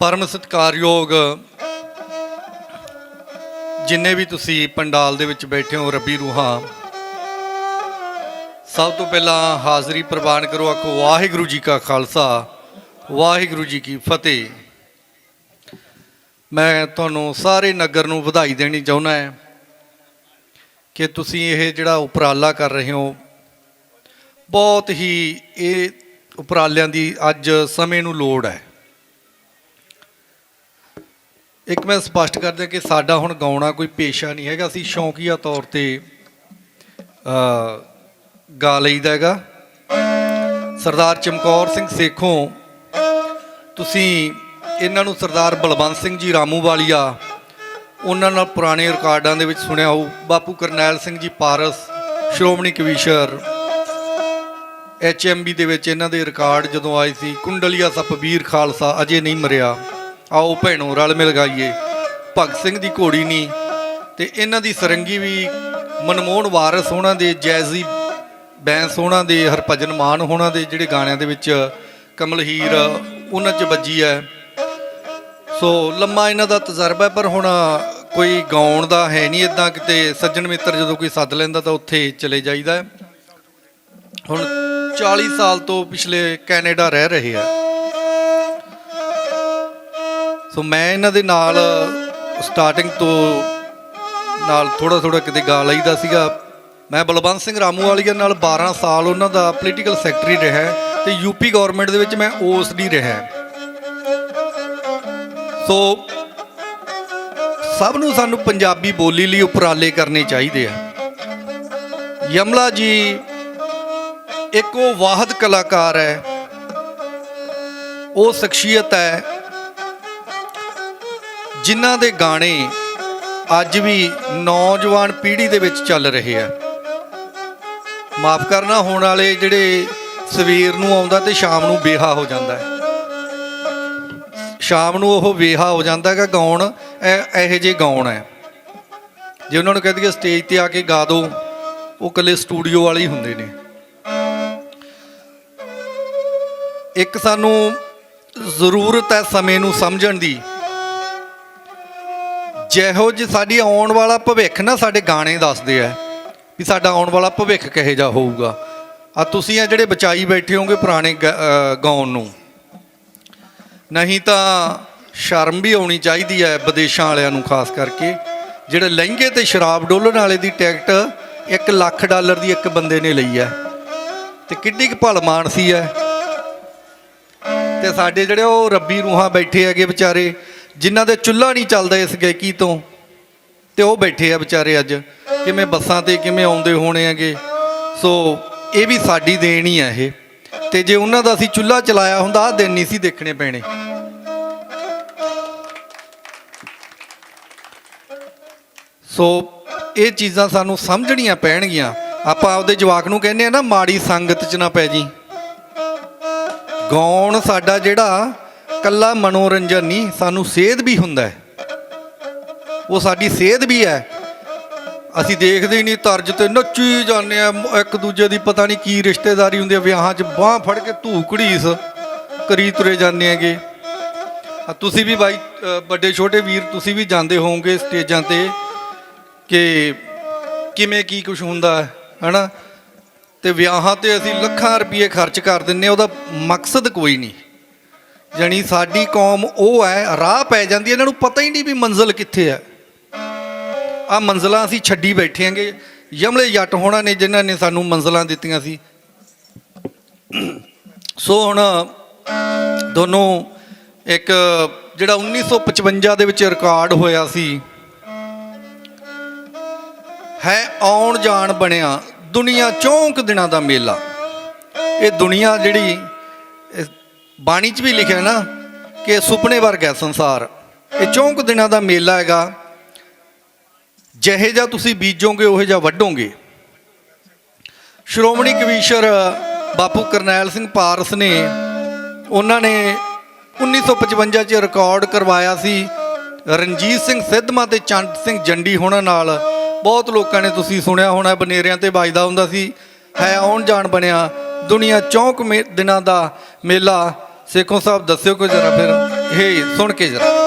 ਪਰਮ ਸਤਿਕਾਰਯੋਗ ਜਿੰਨੇ ਵੀ ਤੁਸੀਂ ਪੰਡਾਲ ਦੇ ਵਿੱਚ ਬੈਠੇ ਹੋ, ਰੱਬੀ ਰੂਹਾਂ, ਸਭ ਤੋਂ ਪਹਿਲਾਂ ਹਾਜ਼ਰੀ ਪ੍ਰਵਾਨ ਕਰੋ ਆਖੋ, ਵਾਹਿਗੁਰੂ ਜੀ ਕਾ ਖਾਲਸਾ, ਵਾਹਿਗੁਰੂ ਜੀ ਕੀ ਫਤਿਹ। ਮੈਂ ਤੁਹਾਨੂੰ ਸਾਰੇ ਨਗਰ ਨੂੰ ਵਧਾਈ ਦੇਣੀ ਚਾਹੁੰਦਾ ਹਾਂ ਕਿ ਤੁਸੀਂ ਇਹ ਜਿਹੜਾ ਉਪਰਾਲਾ ਕਰ ਰਹੇ ਹੋ, ਬਹੁਤ ਹੀ ਇਹ ਉਪਰਾਲਿਆਂ ਦੀ ਅੱਜ ਸਮੇਂ ਨੂੰ ਲੋੜ ਹੈ। ਇੱਕ ਮੈਂ ਸਪਸ਼ਟ ਕਰ ਦਿਆਂ ਕਿ ਸਾਡਾ ਹੁਣ ਗਾਉਣਾ ਕੋਈ ਪੇਸ਼ਾ ਨਹੀਂ ਹੈਗਾ। ਅਸੀਂ ਸ਼ੌਂਕੀਆ ਤੌਰ ਤੇ ਅ ਗਾ ਲਈਦਾ ਹੈਗਾ। ਸਰਦਾਰ ਚਮਕੌਰ ਸਿੰਘ ਸੇਖੋਂ ਤੁਸੀਂ ਇਹਨਾਂ ਨੂੰ ਸਰਦਾਰ ਬਲਵੰਤ ਸਿੰਘ ਜੀ ਰਾਮੂ ਵਾਲੀਆ ਉਹਨਾਂ ਨਾਲ ਪੁਰਾਣੇ ਰਿਕਾਰਡਾਂ ਦੇ ਵਿੱਚ ਸੁਣਿਆ ਹੋਊ। ਬਾਪੂ ਕਰਨੈਲ ਸਿੰਘ ਜੀ ਪਾਰਸ, ਸ਼੍ਰੋਮਣੀ ਕਵੀਸ਼ਰ ਐਚਐਮਬੀ ਦੇ ਵਿੱਚ ਇਹਨਾਂ ਦੇ ਰਿਕਾਰਡ ਜਦੋਂ ਆਏ ਸੀ। ਕੁੰਡਲੀਆ ਸੱਪ ਵੀਰ ਖਾਲਸਾ ਅਜੇ ਨਹੀਂ ਮਰਿਆ। ਆਓ ਭੈਣੋ, ਰਲ ਮਿਲ ਗਾਈਏ। ਭਗਤ ਸਿੰਘ ਦੀ ਘੋੜੀ ਨਹੀਂ ਤੇ ਇਹਨਾਂ ਦੀ ਸਰੰਗੀ ਵੀ ਮਨਮੋਹਨ ਵਾਰਸ ਉਹਨਾਂ ਦੇ, ਜੈਜ਼ੀ ਬੈਂਸ ਉਹਨਾਂ ਦੇ, ਹਰਭਜਨ ਮਾਨ ਹੋਣਾ ਦੇ, ਜਿਹੜੇ ਗਾਣਿਆਂ ਦੇ ਵਿੱਚ ਕਮਲ ਹੀਰ ਉਹਨਾਂ 'ਚ ਵੱਜੀ ਹੈ ਸੋ ਲੰਮਾ ਇਹਨਾਂ ਦਾ ਤਜਰਬਾ ਪਰ ਹੁਣ ਕੋਈ ਗਾਉਣ ਦਾ ਹੈ ਨਹੀਂ ਇਦਾਂ ਕਿਤੇ, ਸੱਜਣ ਮਿੱਤਰ ਜਦੋਂ ਕੋਈ ਸੱਦ ਲੈਂਦਾ ਤਾਂ ਉੱਥੇ ਚਲੇ ਜਾਈਦਾ ਹੁਣ 40 ਸਾਲ ਤੋਂ ਪਿਛਲੇ ਕੈਨੇਡਾ ਰਹਿ ਰਹੇ ਆ। ਸੋ ਮੈਂ ਇਹਨਾਂ ਦੇ ਨਾਲ ਸਟਾਰਟਿੰਗ ਤੋਂ ਨਾਲ ਥੋੜਾ ਥੋੜਾ ਕਿਤੇ ਗਾ ਲਈਦਾ ਸੀਗਾ। ਮੈਂ ਬਲਵੰਤ ਸਿੰਘ ਰਾਮੂ ਵਾਲੀਆ ਨਾਲ 12 ਸਾਲ ਉਹਨਾਂ ਦਾ ਪੋਲੀਟੀਕਲ ਸੈਕਟਰੀ ਰਿਹਾ ਤੇ ਯੂਪੀ ਗਵਰਨਮੈਂਟ ਦੇ ਵਿੱਚ ਮੈਂ ਓਸਡੀ ਰਿਹਾ ਸੋ ਸਭ ਨੂੰ ਸਾਨੂੰ ਪੰਜਾਬੀ ਬੋਲੀ ਲਈ ਉਪਰਾਲੇ ਕਰਨੇ ਚਾਹੀਦੇ ਆ। ਯਮਲਾ ਜੀ ਇੱਕ ਉਹ ਵਾਹਦ ਕਲਾਕਾਰ ਹੈ, ਉਹ ਸ਼ਖਸੀਅਤ ਹੈ ਜਿਨ੍ਹਾਂ ਦੇ ਗਾਣੇ ਅੱਜ ਵੀ ਨੌਜਵਾਨ ਪੀੜ੍ਹੀ ਦੇ ਵਿੱਚ ਚੱਲ ਰਹੇ ਆ। ਮਾਫ ਕਰਨਾ, ਹੋਣ ਵਾਲੇ ਜਿਹੜੇ ਸਵੇਰ ਨੂੰ ਆਉਂਦਾ ਤੇ ਸ਼ਾਮ ਨੂੰ ਬੇਹਾ ਹੋ ਜਾਂਦਾ ਹੈ। ਸ਼ਾਮ ਨੂੰ ਉਹ ਵੇਹਾ ਹੋ ਜਾਂਦਾ ਹੈਗਾ ਗਾਉਣ, ਇਹੋ ਜਿਹੇ ਗਾਉਣ ਹੈ। ਜੇ ਉਹਨਾਂ ਨੂੰ ਕਹਿ ਦਈਏ ਸਟੇਜ ਤੇ ਆ ਕੇ ਗਾ ਦਿਓ ਉਹ ਇਕੱਲੇ ਸਟੂਡੀਓ ਵਾਲੇ ਹੀ ਹੁੰਦੇ ਨੇ। ਇੱਕ ਸਾਨੂੰ ਜ਼ਰੂਰਤ ਹੈ ਸਮੇਂ ਨੂੰ ਸਮਝਣ ਦੀ। ਜਿਹੋ ਜਿਹੀ ਸਾਡੀ ਆਉਣ ਵਾਲਾ ਭਵਿੱਖ ਨਾ ਸਾਡੇ ਗਾਣੇ ਦੱਸਦੇ ਆ ਵੀ ਸਾਡਾ ਆਉਣ ਵਾਲਾ ਭਵਿੱਖ ਕਿਹੋ ਜਿਹਾ ਹੋਊਗਾ। ਆ ਤੁਸੀਂ ਆ ਜਿਹੜੇ ਬਚਾਈ ਬੈਠੇ ਹੋਗੇ ਪੁਰਾਣੇ ਗ- ਗਾਉਣ ਨੂੰ, ਨਹੀਂ ਤਾਂ ਸ਼ਰਮ ਵੀ ਆਉਣੀ ਚਾਹੀਦੀ ਹੈ ਵਿਦੇਸ਼ਾਂ ਵਾਲਿਆਂ ਨੂੰ ਖਾਸ ਕਰਕੇ, ਜਿਹੜੇ ਲਹਿੰਗੇ ਤੇ ਸ਼ਰਾਬ ਡੋਲਣ ਵਾਲੇ ਦੀ ਟਿਕਟ 1 ਲੱਖ ਡਾਲਰ ਦੀ ਇੱਕ ਬੰਦੇ ਨੇ ਲਈ ਹੈ ਤੇ ਕਿੱਡੀ ਕੁ ਭਲਮਾਨ ਸੀ ਹੈ ਤੇ ਸਾਡੇ ਜਿਹੜੇ ਉਹ ਰੱਬੀ ਰੂਹਾਂ ਬੈਠੇ ਹੈਗੇ ਵਿਚਾਰੇ ਜਿਨ੍ਹਾਂ ਦੇ ਚੁੱਲ੍ਹਾ ਨਹੀਂ ਚੱਲਦਾ ਇਸ ਗਾਇਕੀ ਤੋਂ, ਤੇ ਉਹ ਬੈਠੇ ਆ ਵਿਚਾਰੇ ਅੱਜ, ਕਿਵੇਂ ਬੱਸਾਂ ਤੇ ਕਿਵੇਂ ਆਉਂਦੇ ਹੋਣੇ ਹੈਗੇ। ਸੋ ਇਹ ਵੀ ਸਾਡੀ ਦੇਣ ਹੀ ਹੈ ਇਹ। ਤੇ ਜੇ ਉਹਨਾਂ ਦਾ ਅਸੀਂ ਚੁੱਲ੍ਹਾ ਚਲਾਇਆ ਹੁੰਦਾ, ਆਹ ਦਿਨ ਨਹੀਂ ਸੀ ਦੇਖਣੇ ਪੈਣੇ। ਸੋ ਇਹ ਚੀਜ਼ਾਂ ਸਾਨੂੰ ਸਮਝਣੀਆਂ ਪੈਣਗੀਆਂ। ਆਪਾਂ ਆਪਦੇ ਜਵਾਕ ਨੂੰ ਕਹਿੰਦੇ ਆ ਨਾ, ਮਾੜੀ ਸੰਗਤ 'ਚ ਨਾ ਪੈ ਜੀ। ਗਾਉਣ ਸਾਡਾ ਜਿਹੜਾ ਕੱਲਾ ਮਨੋਰੰਜਨ ਨਹੀਂ ਸਾਨੂੰ ਸੇਧ ਵੀ ਹੁੰਦਾ ਹੈ। ਉਹ ਸਾਡੀ ਸੇਧ ਵੀ ਹੈ। ਅਸੀਂ ਦੇਖਦੇ ਹੀ ਨਹੀਂ ਤਰਜ ਤੇ ਨੱਚੀ ਜਾਂਦੇ ਆ ਇੱਕ ਦੂਜੇ ਦੀ ਪਤਾ ਨਹੀਂ ਕੀ ਰਿਸ਼ਤੇਦਾਰੀ ਹੁੰਦੀ ਆ ਵਿਆਹਾਂ 'ਚ ਬਾਹ ਫੜ ਕੇ ਧੂ ਘੜੀਸ ਕਰੀ ਤੁਰੇ ਜਾਂਦੇ ਹੈਗੇ। ਤੁਸੀਂ ਵੀ ਬਾਈ ਵੱਡੇ ਛੋਟੇ ਵੀਰ ਤੁਸੀਂ ਵੀ ਜਾਂਦੇ ਹੋਵੋਗੇ ਸਟੇਜਾਂ ਤੇ ਕਿ ਕਿਵੇਂ ਕੀ ਕੁਝ ਹੁੰਦਾ ਹੈ ਹਨਾ? ਤੇ ਵਿਆਹਾਂ ਤੇ ਅਸੀਂ ਲੱਖਾਂ ਰੁਪਏ ਖਰਚ ਕਰ ਦਿੰਨੇ ਆ, ਉਹਦਾ ਮਕਸਦ ਕੋਈ ਨਹੀਂ। ਜਾਣੀ ਸਾਡੀ ਕੌਮ ਉਹ ਹੈ, ਰਾਹ ਪੈ ਜਾਂਦੀ ਇਹਨਾਂ ਨੂੰ ਪਤਾ ਹੀ ਨਹੀਂ ਵੀ ਮੰਜ਼ਲ ਕਿੱਥੇ ਹੈ। ਆ ਮੰਜ਼ਲਾਂ ਅਸੀਂ ਛੱਡੀ ਬੈਠੇ ਆਂਗੇ ਯਮਲੇ ਜੱਟ ਹੋਣਾ ਨੇ, ਜਿਨ੍ਹਾਂ ਨੇ ਸਾਨੂੰ ਮੰਜ਼ਲਾਂ ਦਿੱਤੀਆਂ ਸੀ। ਸੋ ਹੁਣ ਦੋਨੋਂ ਇੱਕ, ਜਿਹੜਾ 1955 ਦੇ ਵਿੱਚ ਰਿਕਾਰਡ ਹੋਇਆ ਸੀ, ਹੈ ਆਉਣ ਜਾਣ ਬਣਿਆ ਦੁਨੀਆ ਚੌਂਕ ਦਿਨਾਂ ਦਾ ਮੇਲਾ। ਇਹ ਦੁਨੀਆ ਜਿਹੜੀ ਬਾਣੀ 'ਚ ਵੀ ਲਿਖਿਆ ਨਾ ਕਿ ਸੁਪਨੇ ਵਰਗਾ ਸੰਸਾਰ। ਇਹ ਚੌਂਕ ਦਿਨਾਂ ਦਾ ਮੇਲਾ ਹੈਗਾ। ਜਿਹੇ ਜਿਹਾ ਤੁਸੀਂ ਬੀਜੋਗੇ, ਉਹੇ ਜਿਹਾ ਵੱਢੋਗੇ। ਸ਼੍ਰੋਮਣੀ ਕਵੀਸ਼ਰ ਬਾਪੂ ਕਰਨੈਲ ਸਿੰਘ ਪਾਰਸ ਨੇ ਉਹਨਾਂ ਨੇ 1955 ਚ ਰਿਕਾਰਡ ਕਰਵਾਇਆ ਸੀ। ਰਣਜੀਤ ਸਿੰਘ ਸਿੱਧਮਾ ਤੇ ਚੰਦ ਸਿੰਘ ਜੰਡੀ ਹੋਣਾ ਨਾਲ। ਬਹੁਤ ਲੋਕਾਂ ਨੇ ਤੁਸੀਂ ਸੁਣਿਆ ਹੋਣਾ, ਬਨੇਰਿਆਂ ਤੇ ਵੱਜਦਾ ਹੁੰਦਾ ਸੀ। ਹੈ ਆਉਣ ਜਾਣ ਬਣਿਆ। ਦੁਨੀਆ ਚੌਂਕ ਮੇ- ਦਿਨਾਂ ਦਾ ਮੇਲਾ ਸੇਖੋਂ ਸਾਹਿਬ ਦੱਸਿਓ ਕੋਈ ਜਰਾ ਫਿਰ। ਇਹ ਸੁਣ ਕੇ ਜਰਾ।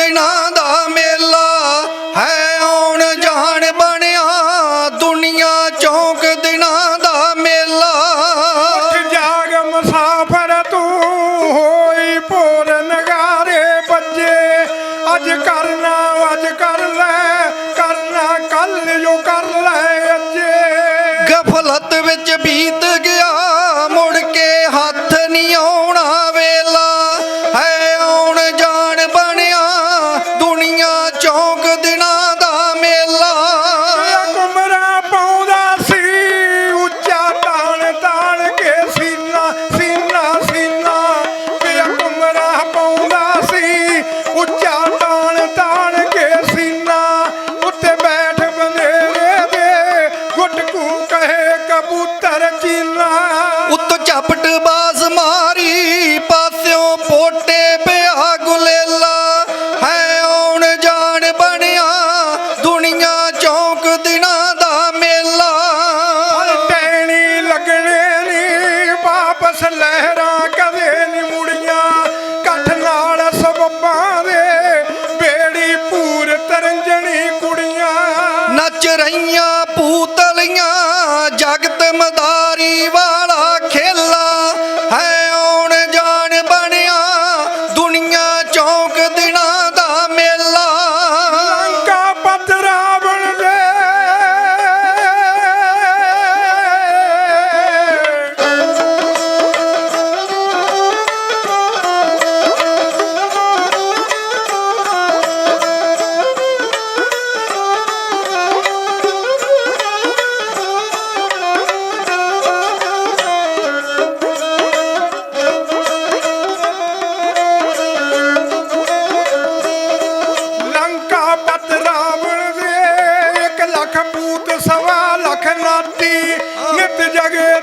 ਦਿਨਾਂ ਦਾ ਮੇਲਾ ਹੈ ਆਉਣ ਜਾਣ ਬਣਿਆ ਦੁਨੀਆ ਚੌਂਕ ਦਿਨਾਂ ਦਾ ਮੇਲਾ। ਉੱਠ ਜਾਗ ਮੁਸਾਫਰ ਤੂੰ ਹੋਈ ਭੋਰ ਨਗਾਰੇ ਬੱਜੇ। ਅੱਜ ਕਰਨਾ ਅੱਜ ਕਰ ਲੈ ਕਰਨਾ ਕੱਲ ਜੋ ਕਰ ਲੈ ਅੱਜੇ। ਗਫਲਤ ਵਿੱਚ ਬੀਤ ਗਿਆ ਦਿਨਾਂ ਦਾ ਮੇਲਾ। ਟੈਣੀ ਲੱਗਣੇ ਨੀ ਵਾਪਸ ਲਹਿਰਾਂ ਕਦੇ ਨੀ ਮੁੜੀਆਂ। ਕੱਠ ਨਾਲ ਸਬੱਬਾਂ ਦੇ ਬੇੜੀ ਪੂਰ ਤਰੰਜਣੀ ਕੁੜੀਆਂ। ਨੱਚ ਰਹੀਆਂ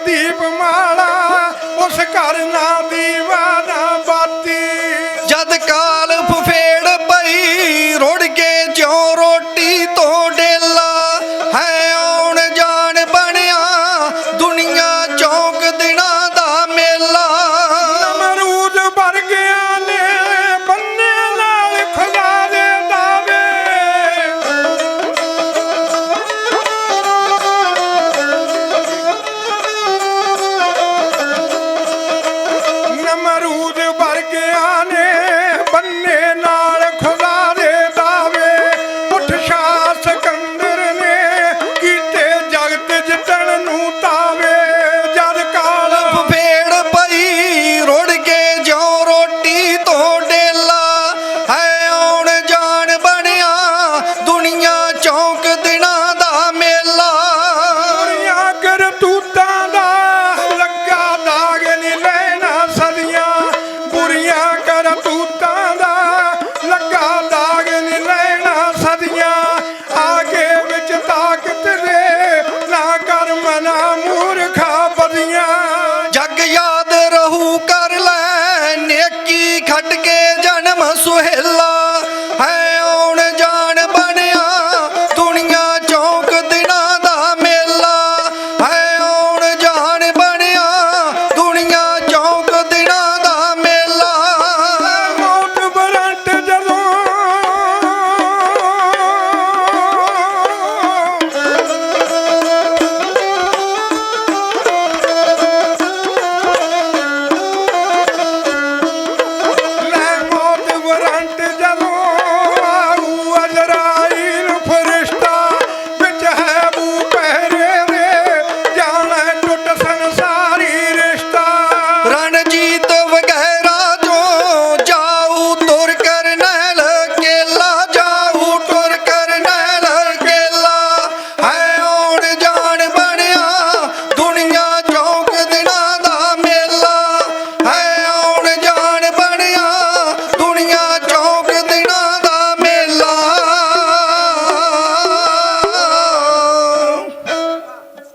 ਦੀਪ ਮਾਲਾ ਉਸ ਘਰ ਨਾ